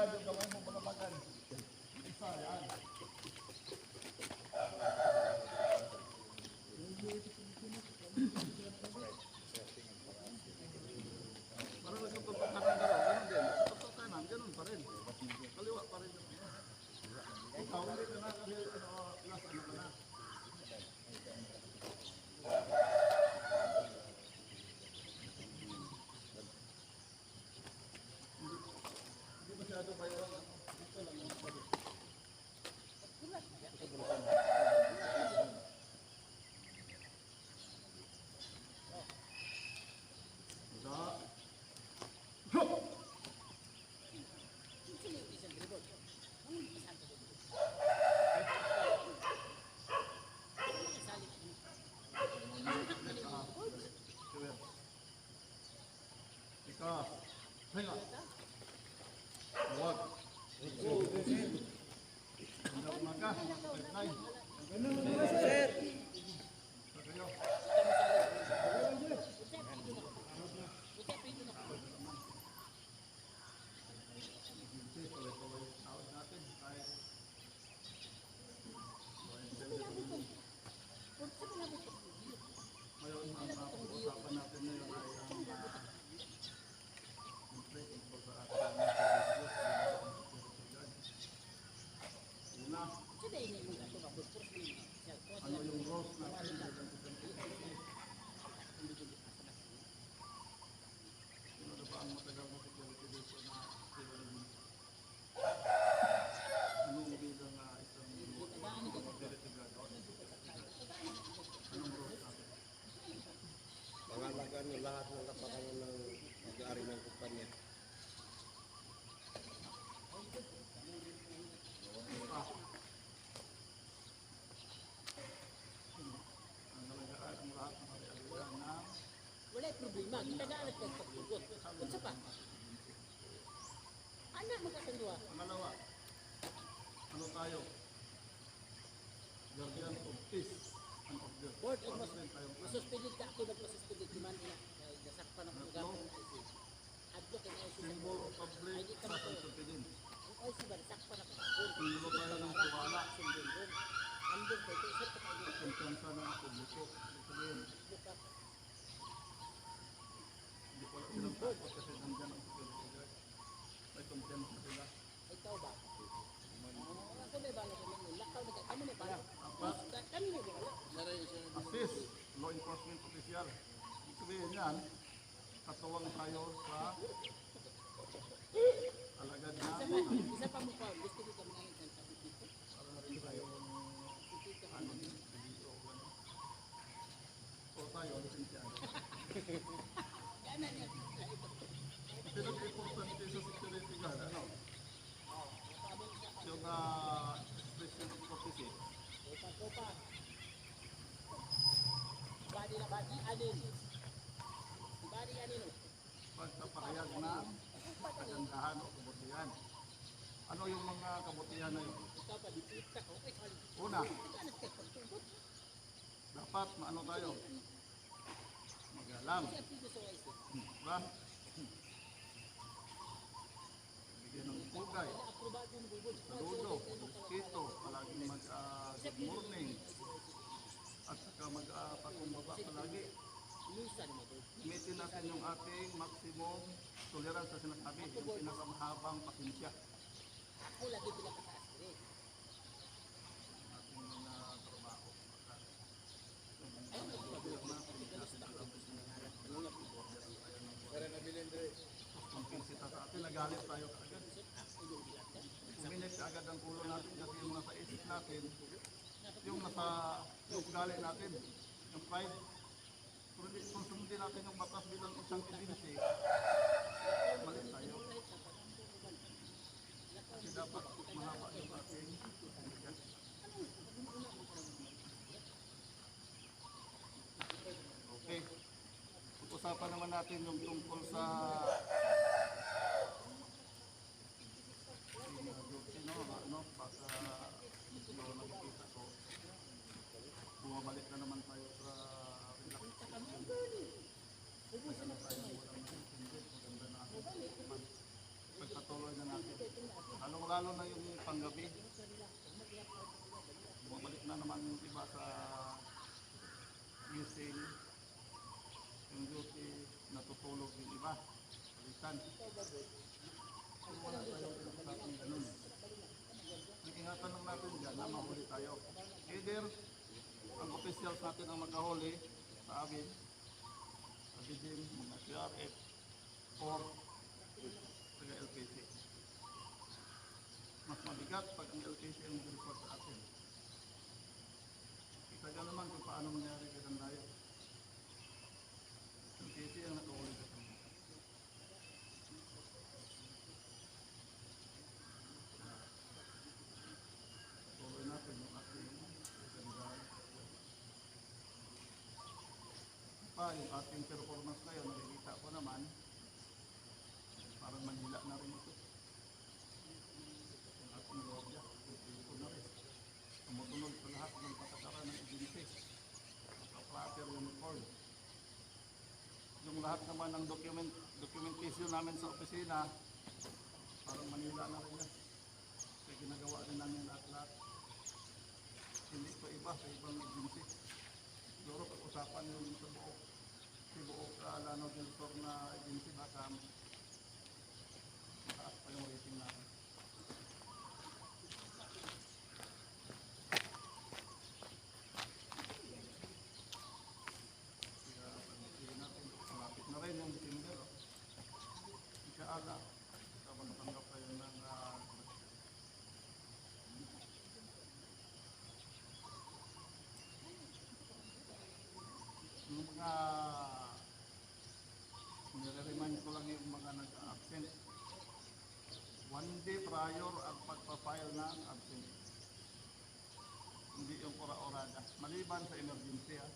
sigurado ka mo mga magan. Isa, yan. Of the Board of Mas President tayong Masuspended ka ako nagpasuspended di man ina. Nasakpan ako ng gapon. Adlo kay na si symbol of public trust and confidence. Ay si Bar sakpan ako. Simbolo tayo ng tiwala Sundin doon. Andun kay kay sir pa kayo. at kumpiyansa ng publiko. Sabihin, hindi ko lang silang takot kasi nandyan ang guard. May kumpiyansa sila. Ikaw ba? Ako may bala ko lang. Lakaw na ka. Kami may bala. Kami may bala. Assist law enforcement official. Sabihin yan, katuwang tayo sa alagad na Isa pa, pa. Gusto ko kami ngayon sa kapit dito. para na rin tayo ano, video o ano. O tayo, lisensyado. Kana niya. Pinag-importante sa security guard, ano? Yung uh, expression of. Kopa, kopa. Badi, anin. Badi anin. Pagpapahayag ng kagandahan o kabutihan. Ano yung mga kabutihan na yun? Una, dapat maano tayo? Magalam. Diba? Bigyan ng pugay. Saludo, Gamitin natin yung ating maximum tolerance sa sinasabi, yung pinakamahabang pasensya. Ako lagi pinakataas ko rin. ating mga trabaho. Ayun. Kung kinsita sa atin, nagalit tayo kaagad. Uminig ka agad ang ulo natin kasi yung nasa isip natin, yung nasa yung ugali natin, yung pride. Kung hindi kung sundin natin yung batas bilang isang ebidensya, mali dapat mahaba yung ating. Okay. Pag-usapan naman natin yung tungkol sa sino ano baka hindi ko nakikita ko bumabalik na naman tayo sa relax Kasi na tayo walang naintindi maganda na ako pagpatuloy na natin lalo na yung panggabi. Bumalik na naman yung iba sa gising, yung duty, natutulog yung iba. Palitan. So, wala tayong pinag-usapang ganun. Ang ingatan lang natin dyan na mahuli tayo. Either ang officials natin ang magkahuli sa amin, sa BGM, mga CRF, or mabigat pag ang LPC ang mag-report sa atin. Kita ka naman kung paano mangyari kay Dandayo. LPC ang nakahuli sa kanya. Tuloy natin yung ating Dandayo. Pa, yung ating performance ngayon, nakikita ko naman, parang manila na rin ito. Yung ating lobya, ito na rin. Tumutunog sa lahat ng patakaran ng agency. Naka-platter uniform. Yung lahat naman ng document, documentation namin sa opisina, parang manila na rin yan. Kaya ginagawa rin namin lahat-lahat. Hindi pa iba sa ibang agency. Siguro pag-usapan yung sa buo, si buo ka lano director na agency baka mataas pa yung rating natin. Kaya pag-ibigay natin, malapit na rin yung December. Oh. Ikaaga, kapag natanggap kayo ng ah, yung mga nire-remind ko lang yung mga nag-absent. One day prior ang pagpapile ng absent. Hindi yung ora-orada. Maliban sa emergency ha.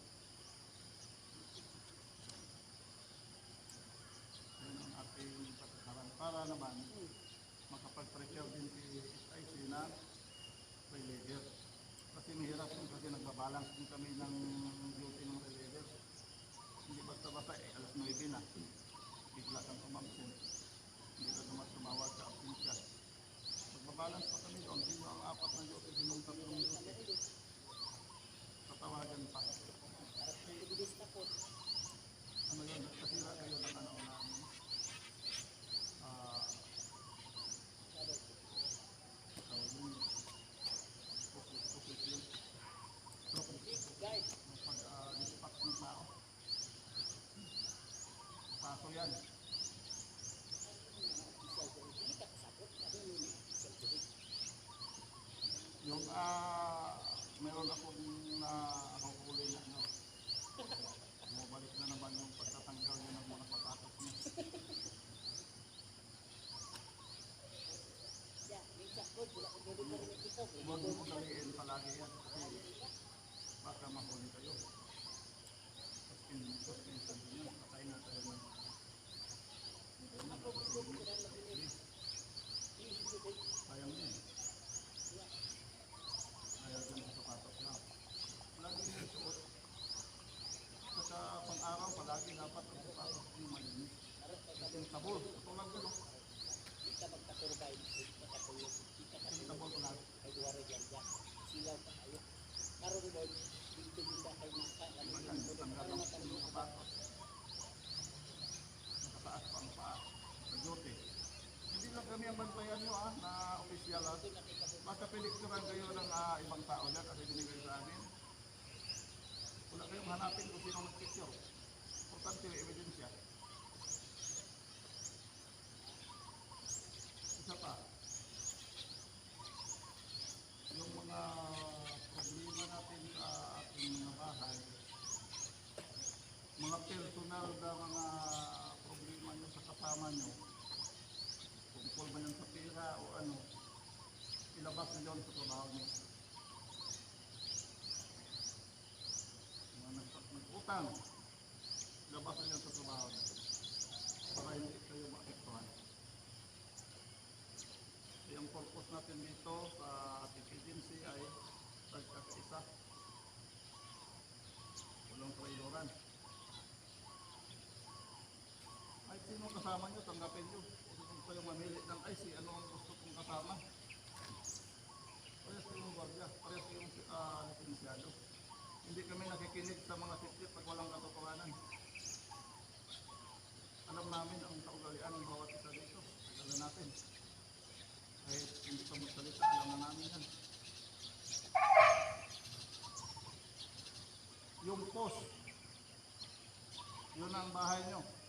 Yun ang ating patakaran. Para naman makapag-prepare din si SIC na reliever. Kasi mahirap yun kasi nagbabalance din kami ng duty ng reliever. Hindi basta-basta eh, alas 9 na. Bigla kang umabsent. Hindi ka naman tumawag sa absensya. Magbabalance pa kami doon. Sino ang apat na duty, sinong tatlong duty. Tatawagan pa. Para kung bibilis na po. Ano yun? Kasira kayo ng ano ng ah, tawag yun, focus- focus yun. Focus. Guard. pag-dispatch ng tao. Paso yan. Isang ko. Hindi ka kasabot. Ano yun? Isang ko. Yung ah, meron akong na huli na ano. Bumabalik na naman yung pagtatanggal niya ng mga sapatos niya. Yeah, yung sakot. Wala ko pwede ko rin ikaw. Huwag mo daliin palagi yan kasi baka mahuli kayo. Tapos in, tapos minsan din yan, patay na tayo ng sayang din. Ayaw din sa sapatos na. Lagi yung suot. Saka pang-araw palagi dapat ang sapatos yung malinis. Kasi yung tabol, tulad yun, oh. Hindi ka magkaturbay. Hindi ka katulog. Hindi ka Kasi yung tabol palagi. kay Duwara dyan dyan. Silaw ka kayo. Karoon mo, dito dito kay Naka. Ano Ayan, yung tanggal Para ang matanggal yung ka. sapatos. Nakataas pa ang paa. Sa duty. Hindi lang kami ang bantayan nyo ah, na opisyal ah. Basta pinikturan kayo ng ah, ibang tao dyan kasi binigay sa amin. Wala kayong hanapin kung sino nag-picture. Importante yung ebidensya. Isa pa. Yung mga problema natin sa ating mga bahay, mga personal na mga problema nyo sa kasama nyo, tungkol ba pera o ano, ilabas nyo yun sa trabaho nyo. Mga nag- nag-utang, ilabas nyo yun sa trabaho nyo. Para hindi kayo maapektuhan. So, yung purpose natin dito sa ating agency ay pagkakaisa. Walang traidoran. Ay, sino kasama nyo, tanggapin nyo ko yung mamili ng ice, eh. ano ang gusto kong kasama. Parehas ko yung gwardiya, parehas ko yung uh, lisensyado. Hindi kami nakikinig sa mga sikip pag walang katotohanan. Alam namin ang kaugalian ng bawat isa dito. Alam natin. Kahit hindi pa magsalita, alam na namin yan. Yung post, yun ang bahay nyo.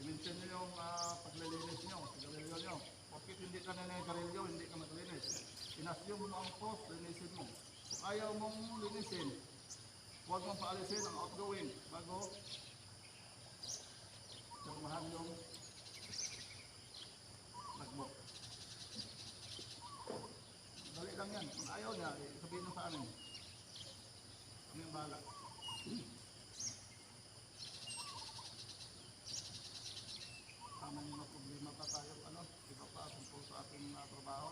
I-mention nyo yung ah, paglilinis nyo, sigarilyo nyo. Bakit hindi ka nanagarilyo, hindi ka maglinis? Inasyung mo ang post, linisin mo. Kung ayaw mong linisin, huwag mong paalisin ang outgoing bago Pirmahan yung nagbook. Dali lang yan. Kung ayaw niya, eh, sabihin mo sa amin. Kami ang bahala. Tama yung mga problema pa tayo, ano, iba pa tungkol sa ating uh, trabaho.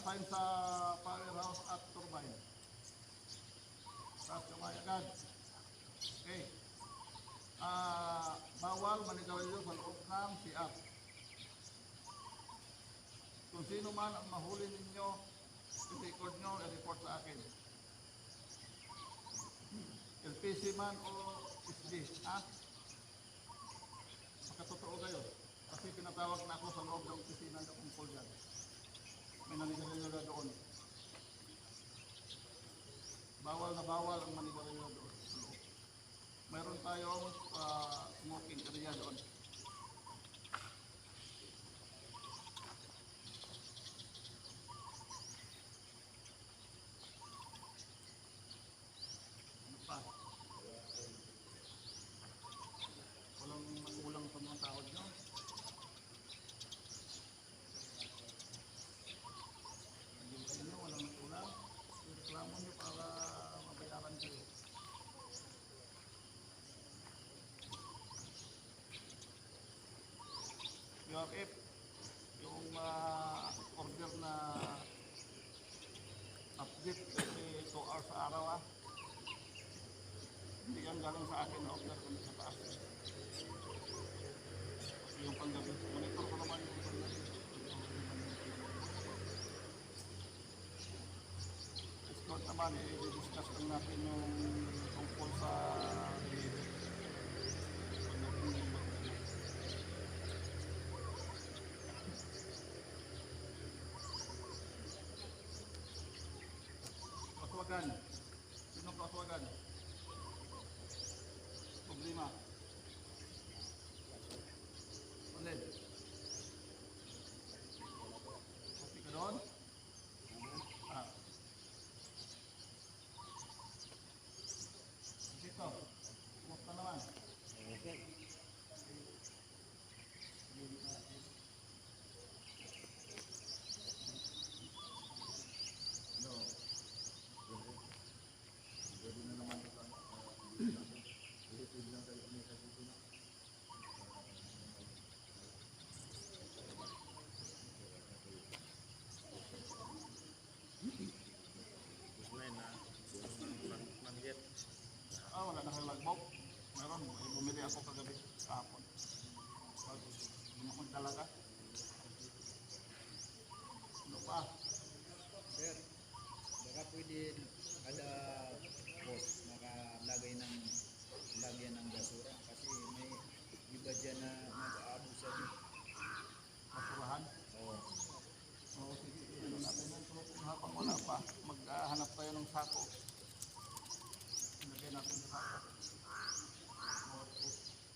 Sino yung assign sa powerhouse at turbine? Taas kamay agad. Okay. Ah, bawal manigarilyo sa loob ng CR. Kung sino man ang mahuli ninyo, i-record nyo, i-report sa akin. LPC man o SD, ha? Makatotoo kayo. Kasi pinatawag na ako sa loob ng opisina ng kumpol dyan. May nanigarilyo na doon. Bawal na bawal ang manigarilyo doon mayroon tayong ah, smoking area doon. Ano pa? Walang makulang sa mga tao nyo. Hindi sa inyo, walang makulang. Reklamo nyo para mabayaran kayo. URF, yung ah, order na update kasi 2 hours sa araw ah. Hindi yan galing sa akin na order kundi sa taas. Yung panggabi, monitor ko naman yung panggabi. Eh, i-discuss lang natin yung tungkol sa eh, panggabi.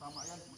Tama yan.